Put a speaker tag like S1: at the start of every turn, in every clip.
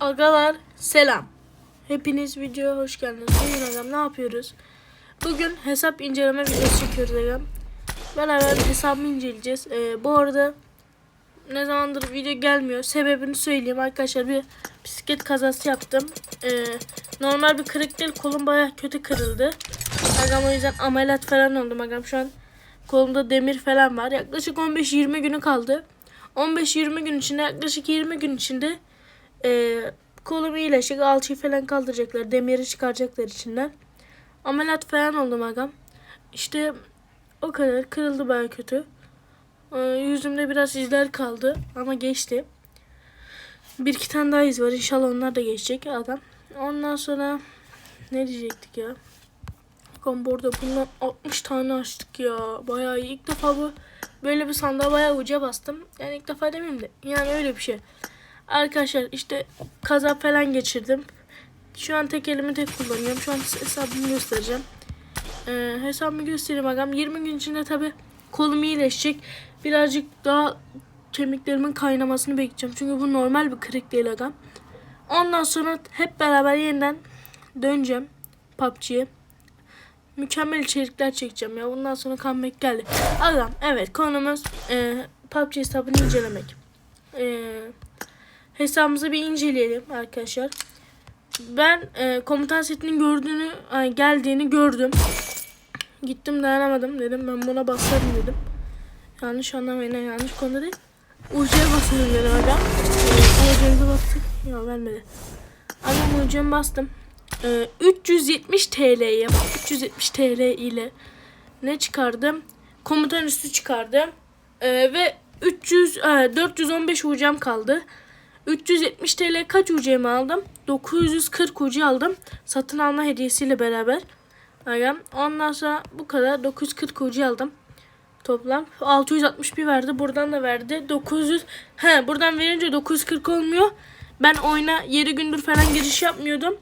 S1: Agalar selam. Hepiniz videoya hoş geldiniz. Bugün agam ne yapıyoruz? Bugün hesap inceleme videosu çekiyoruz agam. Beraber hesabımı inceleyeceğiz. Ee, bu arada ne zamandır video gelmiyor. Sebebini söyleyeyim arkadaşlar. Bir bisiklet kazası yaptım. Ee, normal bir kırık değil. Kolum baya kötü kırıldı. Agam o yüzden ameliyat falan oldum agam. Şu an kolumda demir falan var. Yaklaşık 15-20 günü kaldı. 15-20 gün içinde yaklaşık 20 gün içinde e, kolum iyileşecek. Alçıyı falan kaldıracaklar. Demiri çıkaracaklar içinden. Ameliyat falan oldum agam. İşte o kadar. Kırıldı baya kötü. Ee, yüzümde biraz izler kaldı. Ama geçti. Bir iki tane daha iz var. İnşallah onlar da geçecek adam. Ondan sonra ne diyecektik ya? Bakın burada bundan 60 tane açtık ya. Bayağı iyi. İlk defa bu böyle bir sandığa bayağı uca bastım. Yani ilk defa demeyeyim de. Yani öyle bir şey. Arkadaşlar işte kaza falan geçirdim. Şu an tek elimi tek kullanıyorum. Şu an hesabımı göstereceğim. Ee, hesabımı göstereyim agam. 20 gün içinde tabi kolum iyileşecek. Birazcık daha kemiklerimin kaynamasını bekleyeceğim. Çünkü bu normal bir kırık değil agam. Ondan sonra hep beraber yeniden döneceğim PUBG'ye. Mükemmel içerikler çekeceğim ya. Bundan sonra comeback geldi. Agam evet konumuz e, PUBG hesabını incelemek. E, hesabımızı bir inceleyelim arkadaşlar. Ben e, komutan setinin gördüğünü e, geldiğini gördüm. Gittim dayanamadım dedim ben buna basarım dedim. Yanlış anlamayın yanlış konuda değil. Ucuya basarım dedim aga. E, Ucuya bastık. Ya vermedi. Ama ucuya bastım. E, 370 TL'ye bak 370 TL ile ne çıkardım? Komutan üstü çıkardım. E, ve 300 e, 415 ucam kaldı. 370 TL kaç UC'mi aldım? 940 UC aldım. Satın alma hediyesiyle beraber. Ondan sonra bu kadar 940 UC aldım. Toplam 661 verdi. Buradan da verdi. 900 he buradan verince 940 olmuyor. Ben oyuna 7 gündür falan giriş yapmıyordum.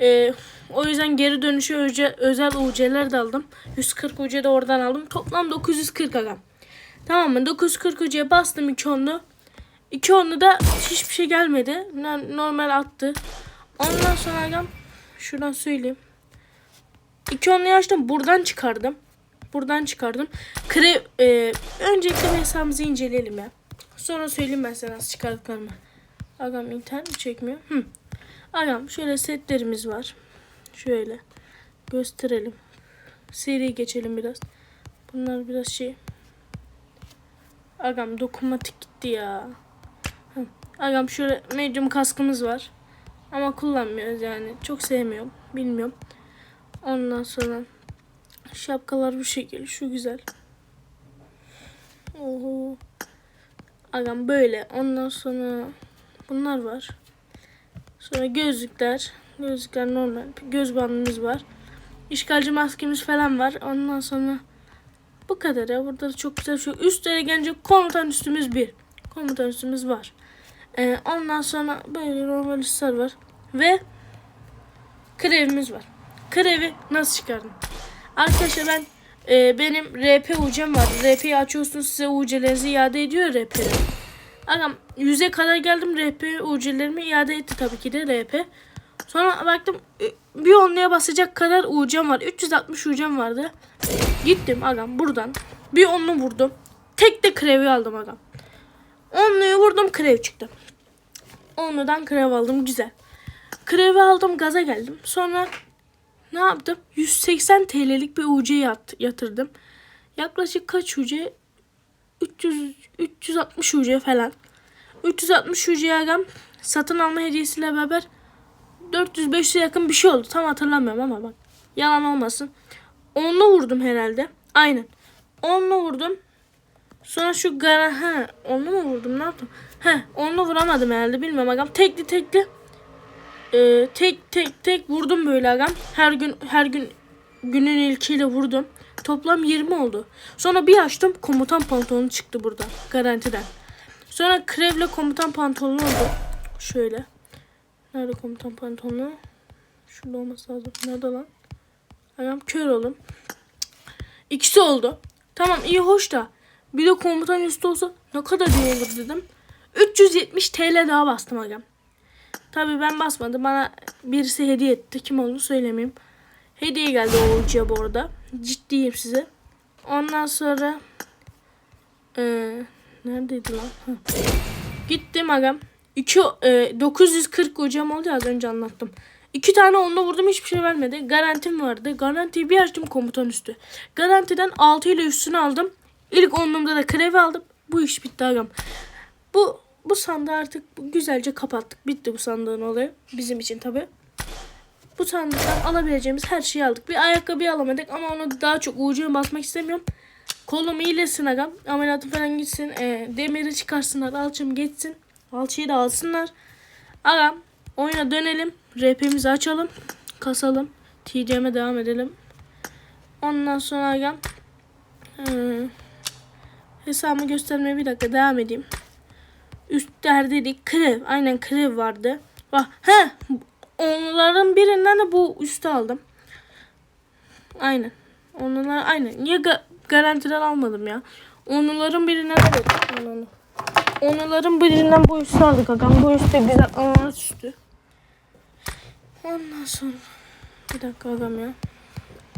S1: Ee, o yüzden geri dönüşü öze, özel UC'ler de aldım. 140 UC de oradan aldım. Toplam 940 agam. Tamam mı? 940 UC'ye bastım iki onlu. İki onlu da hiçbir şey gelmedi. No- Normal attı. Ondan sonra agam şuradan söyleyeyim. İki onluyu açtım. Buradan çıkardım. Buradan çıkardım. Kre, e, öncelikle hesabımızı inceleyelim ya. Sonra söyleyeyim ben size nasıl çıkardıklarımı. Agam internet mi çekmiyor? Hı. Agam şöyle setlerimiz var. Şöyle gösterelim. Seri geçelim biraz. Bunlar biraz şey. Agam dokunmatik gitti ya. Agam şöyle medium kaskımız var. Ama kullanmıyoruz yani. Çok sevmiyorum. Bilmiyorum. Ondan sonra şapkalar bu şekil. Şu güzel. Oho. Agam böyle. Ondan sonra bunlar var. Sonra gözlükler. Gözlükler normal. Göz bandımız var. İşgalci maskemiz falan var. Ondan sonra bu kadar ya. Burada da çok güzel şu. Üstlere gelince komutan üstümüz bir. Komutan üstümüz var. Ee, ondan sonra böyle normal üstler var. Ve krevimiz var. Krevi nasıl çıkardım? Arkadaşlar ben e, benim RP UC'm var. RP'yi açıyorsunuz size UC'lerinizi iade ediyor RP'ler. Agam 100'e kadar geldim RP UC'lerimi iade etti tabii ki de RP. Sonra baktım e, bir onluya basacak kadar UC'm var. 360 UC'm vardı. Gittim agam buradan bir onlu vurdum. Tek de krevi aldım agam. Onluyu vurdum krev çıktı. Onludan krev aldım güzel. Krevi aldım gaza geldim. Sonra ne yaptım? 180 TL'lik bir UC yat, yatırdım. Yaklaşık kaç UC? 300 360 UC falan. 360 UC agam satın alma hediyesiyle beraber 400-500'e yakın bir şey oldu. Tam hatırlamıyorum ama bak. Yalan olmasın. Onlu vurdum herhalde. Aynen. Onlu vurdum. Sonra şu gara ha onlu mu vurdum ne yaptım? He onlu vuramadım herhalde bilmiyorum agam. Tekli tekli ee, tek tek tek vurdum böyle agam. Her gün her gün günün ilkiyle vurdum. Toplam 20 oldu. Sonra bir açtım komutan pantolonu çıktı burada garantiden. Sonra krevle komutan pantolonu oldu. Şöyle. Nerede komutan pantolonu? Şurada olması lazım. Nerede lan? Agam kör oldum. İkisi oldu. Tamam iyi hoş da. Bir de komutan üstü olsa ne kadar iyi olur dedim. 370 TL daha bastım agam. Tabii ben basmadım. Bana birisi hediye etti. Kim olduğunu söylemeyeyim. Hediye geldi o ucuya bu arada. Ciddiyim size. Ondan sonra eee neredeydi lan? Hı. Gittim agam. İki, e, 940 hocam oldu az önce anlattım. İki tane onunla vurdum hiçbir şey vermedi. Garantim vardı. Garantiyi bir açtım komutan üstü. Garantiden 6 ile üstünü aldım. İlk onluğumda da krevi aldım. Bu iş bitti agam. Bu bu sandığı artık güzelce kapattık. Bitti bu sandığın olayı. Bizim için tabi. Bu sandıktan alabileceğimiz her şeyi aldık. Bir ayakkabı alamadık ama onu daha çok ucuya basmak istemiyorum. Kolum iyileşsin agam. Ameliyatım falan gitsin. E, demiri çıkarsınlar. Alçım geçsin. Alçıyı da alsınlar. Agam oyuna dönelim. RP'mizi açalım. Kasalım. TCM'e devam edelim. Ondan sonra agam e, hesabımı göstermeye bir dakika devam edeyim. Üstler dedik krev. Aynen krev vardı. Bak he onların birinden de bu üstü aldım. Aynen. Onlara aynen. Niye ga- garantiden almadım ya? Onların birinden evet. Onların. Birinden bu üstü aldık agam. Bu üstü güzel ananas üstü. Ondan sonra bir dakika agam ya.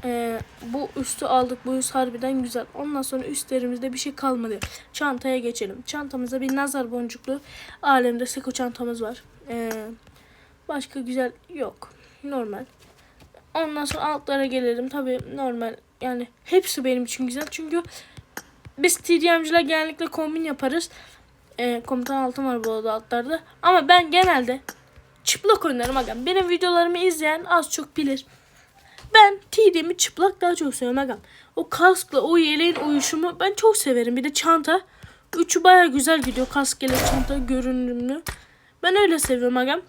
S1: Ee, bu üstü aldık. Bu üst harbiden güzel. Ondan sonra üstlerimizde bir şey kalmadı. Çantaya geçelim. Çantamızda bir nazar boncuklu alemde seko çantamız var. Ee, başka güzel yok. Normal. Ondan sonra altlara gelelim. Tabii normal. Yani hepsi benim için güzel. Çünkü biz TDM'ciler genellikle kombin yaparız. Ee, komutan altın var bu arada altlarda. Ama ben genelde çıplak oynarım agam. Benim videolarımı izleyen az çok bilir. Ben TD'mi çıplak daha çok seviyorum agam. O kaskla o yeleğin uyuşumu ben çok severim. Bir de çanta. Üçü baya güzel gidiyor. Kask yelek çanta görünümlü. Ben öyle seviyorum agam.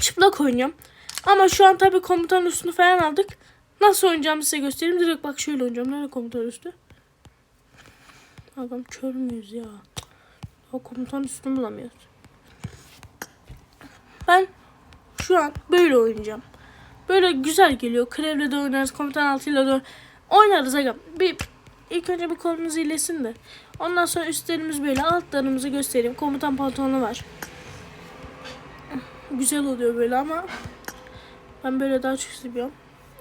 S1: Çıplak oynuyorum. Ama şu an tabii komutan üstünü falan aldık. Nasıl oynayacağımı size göstereyim. Direkt bak şöyle oynayacağım. Nerede komutan üstü? Agam kör müyüz ya? O komutan üstünü bulamıyoruz. Ben şu an böyle oynayacağım. Böyle güzel geliyor. Krevle de oynarız. Komutan altıyla da oynarız agam. Bir ilk önce bir kolumuz iyileşsin de. Ondan sonra üstlerimiz böyle altlarımızı göstereyim. Komutan pantolonu var. Güzel oluyor böyle ama ben böyle daha çok seviyorum.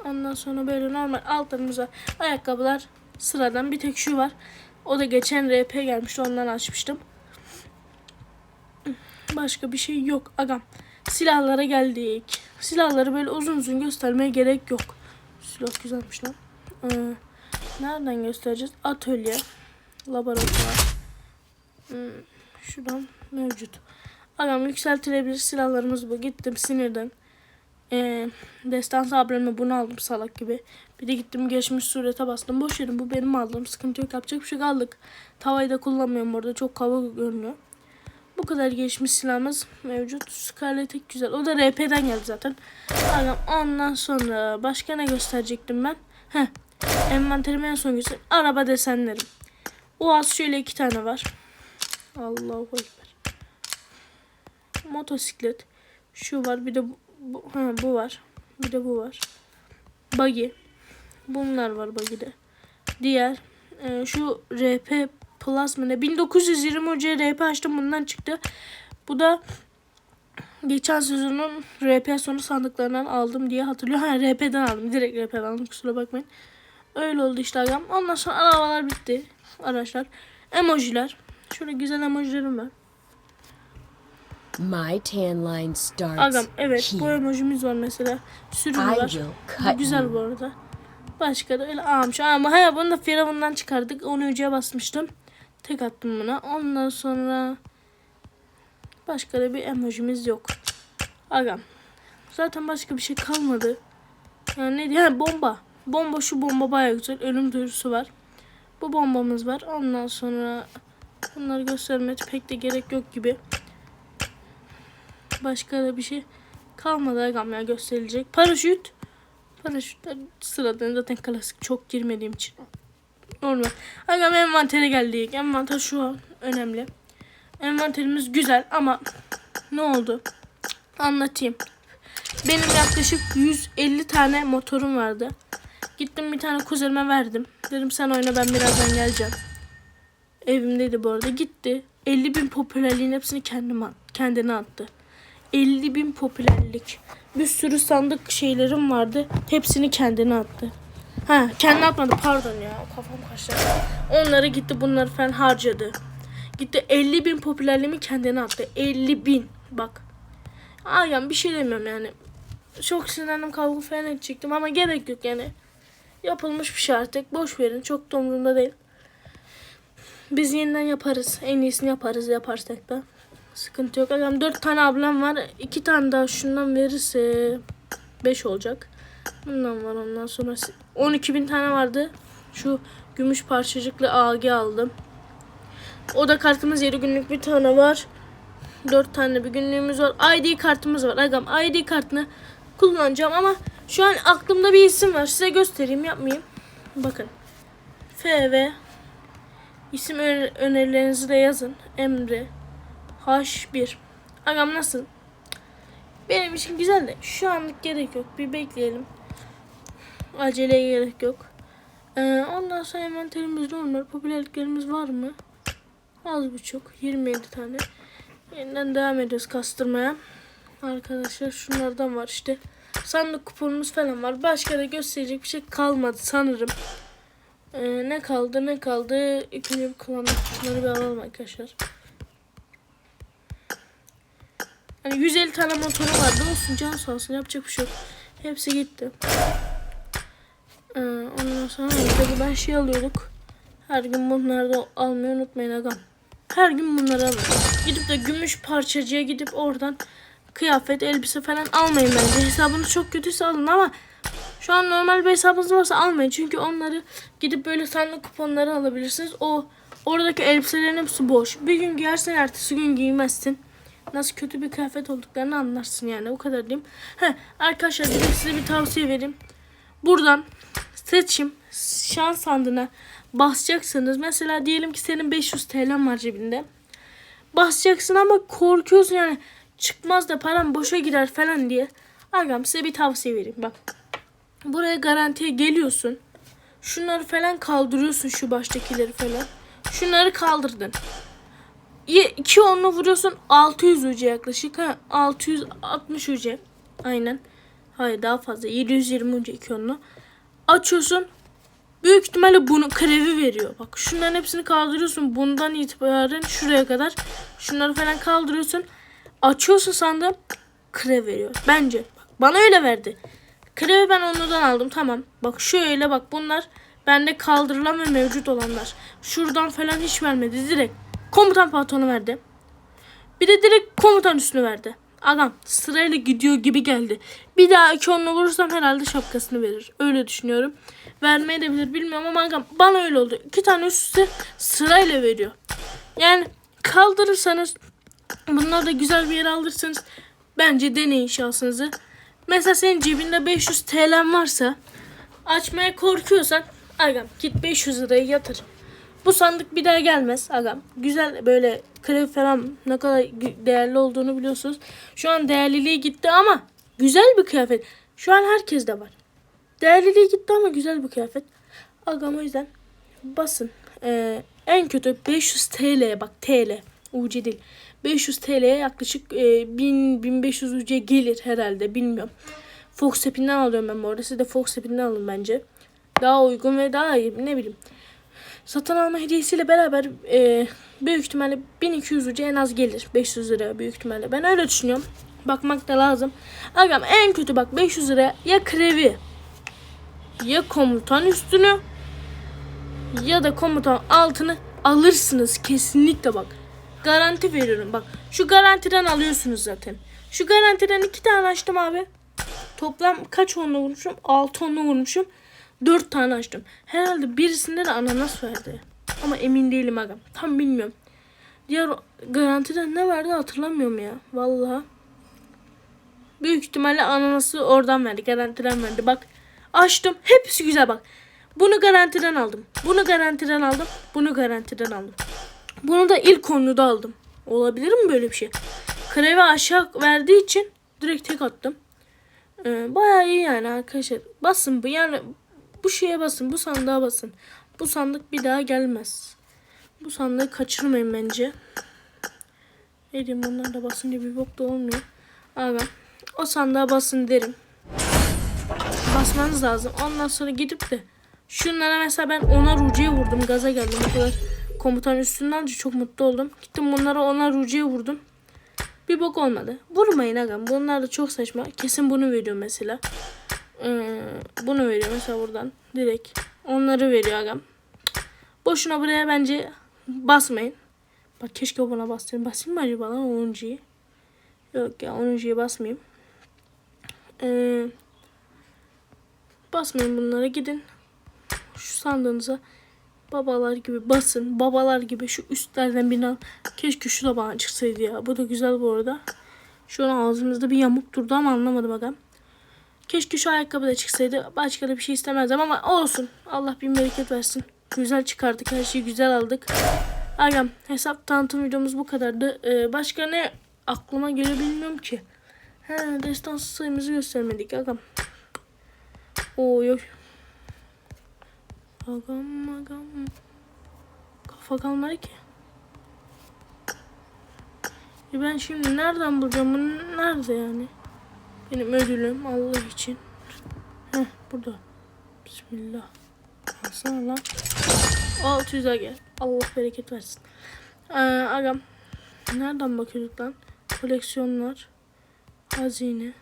S1: Ondan sonra böyle normal altlarımıza ayakkabılar sıradan bir tek şu var. O da geçen RP gelmişti ondan açmıştım. Başka bir şey yok agam. Silahlara geldik. Silahları böyle uzun uzun göstermeye gerek yok. Silah güzelmiş lan. Ee, nereden göstereceğiz? Atölye. Laboratuvar. Hmm, şuradan mevcut. Agam yükseltilebilir silahlarımız bu. Gittim sinirden. Ee, Destansı abime bunu aldım salak gibi. Bir de gittim geçmiş surete bastım. Boş yerim bu benim aldığım. Sıkıntı yok yapacak bir şey aldık. Tavayı da kullanmıyorum orada. Çok kaba görünüyor. Bu kadar gelişmiş silahımız mevcut. Scarlet tek güzel. O da RP'den geldi zaten. Agam ondan sonra başka ne gösterecektim ben? Heh. Envanterime en son göster. Araba desenlerim. O az şöyle iki tane var. Allahu Ekber. Motosiklet. Şu var bir de bu, bu, ha, bu var. Bir de bu var. Buggy. Bunlar var buggy'de. Diğer e, şu RP Plus mı ne? 1920 hoca RP açtım bundan çıktı. Bu da geçen sezonun RP sonu sandıklarından aldım diye hatırlıyorum. Ha RP'den aldım. Direkt RP'den aldım kusura bakmayın. Öyle oldu işte agam. Ondan sonra arabalar bitti. Araçlar. Emojiler. Şöyle güzel emojilerim var.
S2: My tan line starts
S1: Agam evet bu emojimiz var mesela. Sürüm var. Bu güzel bu arada. Başka da öyle almış. Ama hayır bunu da Firavun'dan çıkardık. Onu ucuya basmıştım. Tek attım buna. Ondan sonra başka da bir emojimiz yok. Agam. Zaten başka bir şey kalmadı. Yani ne? Ha, bomba. Bomba şu bomba baya güzel. Ölüm duyurusu var. Bu bombamız var. Ondan sonra bunları göstermeye pek de gerek yok gibi. Başka da bir şey kalmadı agam ya gösterilecek. Paraşüt. Paraşütler sıradan zaten klasik çok girmediğim için. Normal. Agam envantere geldik. Envanter şu an önemli. Envanterimiz güzel ama ne oldu? Anlatayım. Benim yaklaşık 150 tane motorum vardı. Gittim bir tane kuzenime verdim. Dedim sen oyna ben birazdan geleceğim. Evimdeydi bu arada. Gitti. 50 bin popülerliğin hepsini kendim at, kendine attı. 50 bin popülerlik. Bir sürü sandık şeylerim vardı. Hepsini kendine attı. Ha kendi atmadı pardon ya kafam kaçtı. Onları gitti bunları falan harcadı. Gitti 50 bin popülerliğimi kendine attı. 50 bin bak. Aynen bir şey demiyorum yani. Çok sinirlendim kavga falan edecektim ama gerek yok yani. Yapılmış bir şey artık. Boş verin. Çok da umurumda değil. Biz yeniden yaparız. En iyisini yaparız yaparsak da. Sıkıntı yok. Agam 4 tane ablam var. 2 tane daha şundan verirse 5 olacak. Bundan var ondan sonra 12 bin tane vardı. Şu gümüş parçacıklı AG aldım. O da kartımız 7 günlük bir tane var. 4 tane bir günlüğümüz var. ID kartımız var. Agam ID kartını kullanacağım ama şu an aklımda bir isim var. Size göstereyim yapmayayım. Bakın. FV İsim öner- önerilerinizi de yazın. Emre H1 Agam nasıl? Benim için güzel de şu anlık gerek yok. Bir bekleyelim. Aceleye gerek yok. Ee, ondan sonra envanterimiz normal. Popülerliklerimiz var mı? Az buçuk. 27 tane. Yeniden devam ediyoruz kastırmaya. Arkadaşlar şunlardan var işte. Sandık kuponumuz falan var. Başka da gösterecek bir şey kalmadı sanırım. Ee, ne kaldı ne kaldı? İkinci bir kullandık. Şunları bir alalım arkadaşlar. Hani 150 tane motoru vardı. Olsun can sağ olsun yapacak bir şey yok. Hepsi gitti. Ee, ondan sonra ben şey alıyorduk. Her gün bunları da almayı unutmayın agam. Her gün bunları alın. Gidip de gümüş parçacıya gidip oradan kıyafet, elbise falan almayın bence. Hesabınız çok kötüyse alın ama şu an normal bir hesabınız varsa almayın. Çünkü onları gidip böyle sandık kuponları alabilirsiniz. O oradaki elbiselerin hepsi boş. Bir gün giyersen ertesi gün giymezsin. Nasıl kötü bir kıyafet olduklarını anlarsın yani. O kadar diyeyim. He, arkadaşlar bir size bir tavsiye vereyim. Buradan seçim şans sandığına basacaksınız. Mesela diyelim ki senin 500 TL'n var cebinde. Basacaksın ama korkuyorsun yani çıkmaz da param boşa gider falan diye. Agam size bir tavsiye vereyim bak. Buraya garantiye geliyorsun. Şunları falan kaldırıyorsun şu baştakileri falan. Şunları kaldırdın. İyi, iki onlu vuruyorsun 600 ucu yaklaşık ha 660 ucu aynen hayır daha fazla 720 ucu iki onlu açıyorsun. Büyük ihtimalle bunu krevi veriyor. Bak şunların hepsini kaldırıyorsun. Bundan itibaren şuraya kadar. Şunları falan kaldırıyorsun. Açıyorsun sandım. Krev veriyor. Bence. Bak, bana öyle verdi. Krevi ben onlardan aldım. Tamam. Bak şöyle bak bunlar bende kaldırılan ve mevcut olanlar. Şuradan falan hiç vermedi. Direkt komutan patronu verdi. Bir de direkt komutan üstünü verdi. Agam sırayla gidiyor gibi geldi. Bir daha iki onunla vurursam herhalde şapkasını verir. Öyle düşünüyorum. Vermeye de bilir bilmiyorum ama agam bana öyle oldu. İki tane üst üste sırayla veriyor. Yani kaldırırsanız bunlar da güzel bir yere alırsanız bence deneyin şansınızı. Mesela senin cebinde 500 TL'n varsa açmaya korkuyorsan agam git 500 lirayı yatır. Bu sandık bir daha gelmez agam. Güzel böyle krev falan ne kadar değerli olduğunu biliyorsunuz. Şu an değerliliği gitti ama güzel bir kıyafet. Şu an herkes de var. Değerliliği gitti ama güzel bir kıyafet. Agam o yüzden basın. Ee, en kötü 500 TL'ye bak TL. UC değil. 500 TL'ye yaklaşık e, 1000 1500 UC gelir herhalde bilmiyorum. Fox App'inden alıyorum ben bu arada. Siz de Fox App'inden alın bence. Daha uygun ve daha iyi ne bileyim satın alma hediyesiyle beraber e, büyük ihtimalle 1200 ucu en az gelir. 500 lira büyük ihtimalle. Ben öyle düşünüyorum. Bakmak da lazım. Agam en kötü bak 500 liraya ya krevi ya komutan üstünü ya da komutan altını alırsınız kesinlikle bak. Garanti veriyorum bak. Şu garantiden alıyorsunuz zaten. Şu garantiden iki tane açtım abi. Toplam kaç onlu vurmuşum? 6 onlu vurmuşum. 4 tane açtım. Herhalde birisinde de ananas verdi. Ama emin değilim agam. Tam bilmiyorum. Diğer garantiden ne verdi hatırlamıyorum ya. Vallahi. Büyük ihtimalle ananası oradan verdi. Garantiden verdi. Bak açtım. Hepsi güzel bak. Bunu garantiden aldım. Bunu garantiden aldım. Bunu garantiden aldım. Bunu da ilk konuda aldım. Olabilir mi böyle bir şey? Krevi aşağı verdiği için direkt tek attım. Ee, bayağı iyi yani arkadaşlar. Basın bu yani bu şeye basın. Bu sandığa basın. Bu sandık bir daha gelmez. Bu sandığı kaçırmayın bence. Ne diyeyim bunlar da basınca bir bok da olmuyor. Aga o sandığa basın derim. Basmanız lazım. Ondan sonra gidip de şunlara mesela ben ona ruciye vurdum. Gaza geldim o kadar. Komutan üstünden de çok mutlu oldum. Gittim bunlara ona ruciye vurdum. Bir bok olmadı. Vurmayın agam. Bunlar da çok saçma. Kesin bunu veriyor mesela. Ee, bunu veriyor mesela buradan. Direkt. Onları veriyor agam. Boşuna buraya bence basmayın. Bak keşke buna bastırayım. Basayım mı acaba lan 10.yi? Yok ya 10.ye basmayayım. Ee, basmayın bunlara gidin. Şu sandığınıza babalar gibi basın. Babalar gibi şu üstlerden birini al. Keşke şu da bana çıksaydı ya. Bu da güzel bu arada. Şu an ağzımızda bir yamuk durdu ama anlamadım adam. Keşke şu ayakkabı da çıksaydı. Başka da bir şey istemezdim ama olsun. Allah bin bereket versin. Güzel çıkardık. Her şeyi güzel aldık. Agam hesap tanıtım videomuz bu kadardı. Ee, başka ne aklıma geliyor bilmiyorum ki. He destansı sayımızı göstermedik agam. Oy oy. Agam agam. Kafa kalmadı ki. E ben şimdi nereden bulacağım bunu? Nerede yani? Benim ödülüm Allah için. Heh burada. Bismillah. Alsana lan. 600'e gel. Allah bereket versin. Ee, agam. Nereden bakıyorduk lan? Koleksiyonlar. Hazine.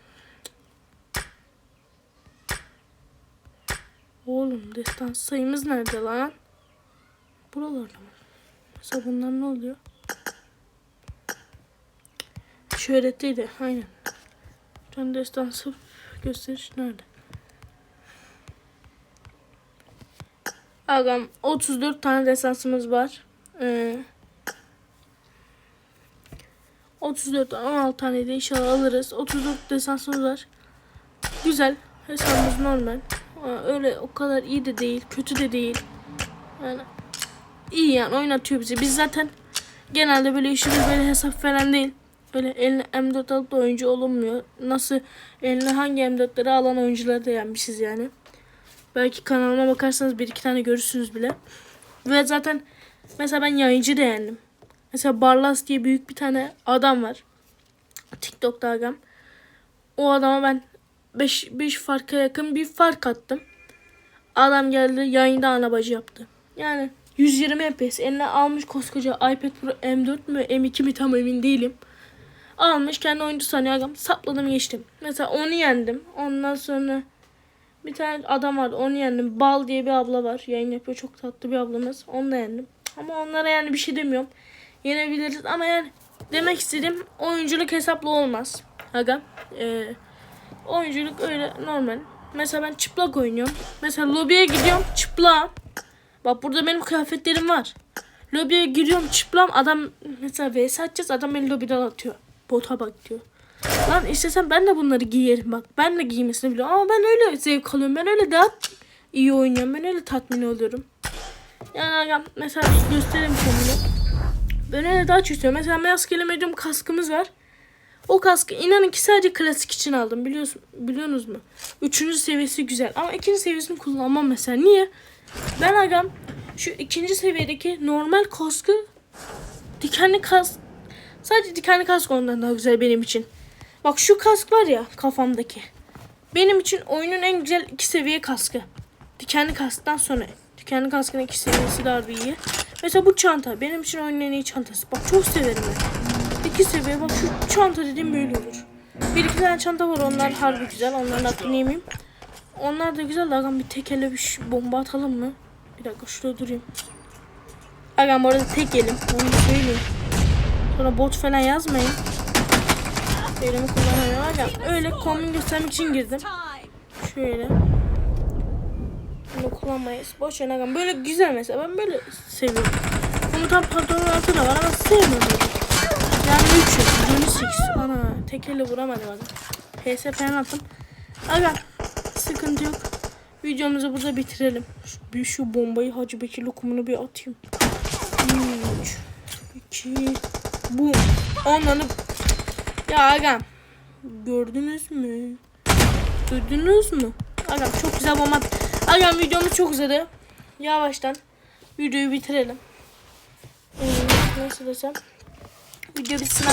S1: Oğlum destan sayımız nerede lan? Buralarda mı? Mesela bunlar ne oluyor? Şöhretliydi. Aynen. Can destansı gösteriş nerede? Agam 34 tane destansımız var. Ee, 34 16 tane de inşallah alırız. 34 destansımız var. Güzel. Hesabımız normal. Öyle o kadar iyi de değil. Kötü de değil. Yani iyi yani oynatıyor bizi. Biz zaten genelde böyle işimiz böyle hesap falan değil. Öyle eline M4 alıp da oyuncu olunmuyor. Nasıl eline hangi M4'leri alan oyuncuları da yenmişiz yani. Belki kanalıma bakarsanız bir iki tane görürsünüz bile. Ve zaten mesela ben yayıncı da yendim. Mesela Barlas diye büyük bir tane adam var. TikTok'ta agam. O adama ben 5 5 farka yakın bir fark attım. Adam geldi yayında anabacı yaptı. Yani 120 FPS eline almış koskoca iPad Pro M4 mü M2 mi tam emin değilim. Almış kendi oyuncu sanıyor agam. Sapladım geçtim. Mesela onu yendim. Ondan sonra bir tane adam vardı onu yendim. Bal diye bir abla var. Yayın yapıyor çok tatlı bir ablamız. Onu da yendim. Ama onlara yani bir şey demiyorum. Yenebiliriz ama yani demek istediğim oyunculuk hesaplı olmaz. Aga. Ee, oyunculuk öyle normal. Mesela ben çıplak oynuyorum. Mesela lobiye gidiyorum çıplağım. Bak burada benim kıyafetlerim var. Lobiye giriyorum çıplağım adam mesela vs atacağız adam beni lobiden atıyor. Bota bak diyor. Lan istesem ben de bunları giyerim bak. Ben de giymesini biliyorum ama ben öyle zevk alıyorum. Ben öyle daha iyi oynuyorum. Ben öyle tatmin oluyorum. Yani mesela göstereyim kendimi. Ben öyle daha çok istiyorum. Mesela maskeli medium kaskımız var. O kaskı inanın ki sadece klasik için aldım biliyorsun, biliyorsunuz mu? Üçüncü seviyesi güzel ama ikinci seviyesini kullanmam mesela. Niye? Ben agam şu ikinci seviyedeki normal kaskı dikenli kask sadece dikenli kask ondan daha güzel benim için. Bak şu kask var ya kafamdaki. Benim için oyunun en güzel iki seviye kaskı. Dikenli kasktan sonra. Dikenli kaskın iki seviyesi daha bir iyi. Mesela bu çanta benim için oyunun en iyi çantası. Bak çok severim ben. İki seviye bak şu çanta dediğim böyle olur. Bir iki tane çanta var onlar harbi güzel. Onların hakkını yemeyeyim. Onlar da güzel agam bir tek ele bir bomba atalım mı? Bir dakika şurada durayım. Agam orada tek elim. Onu söyleyeyim. Sonra bot falan yazmayın. Elimi kullanamıyorum agam. Öyle kombin göstermek için girdim. Şöyle. Bunu kullanmayız. Boş agam. Böyle güzel mesela. Ben böyle seviyorum. Komutan pantolon altı da var ama sevmiyorum. Yani 3 yok. 28. Ana tek elle vuramadım adam. PS falan attım. Aga sıkıntı yok. Videomuzu burada bitirelim. Bir şu bombayı Hacı Bekir lokumunu bir atayım. 3 2 Bum. Onları ya agam gördünüz mü? Duydunuz mu? Agam çok güzel bomba. Agam videomuz çok uzadı. Yavaştan videoyu bitirelim. Ee, nasıl desem? Video bitsin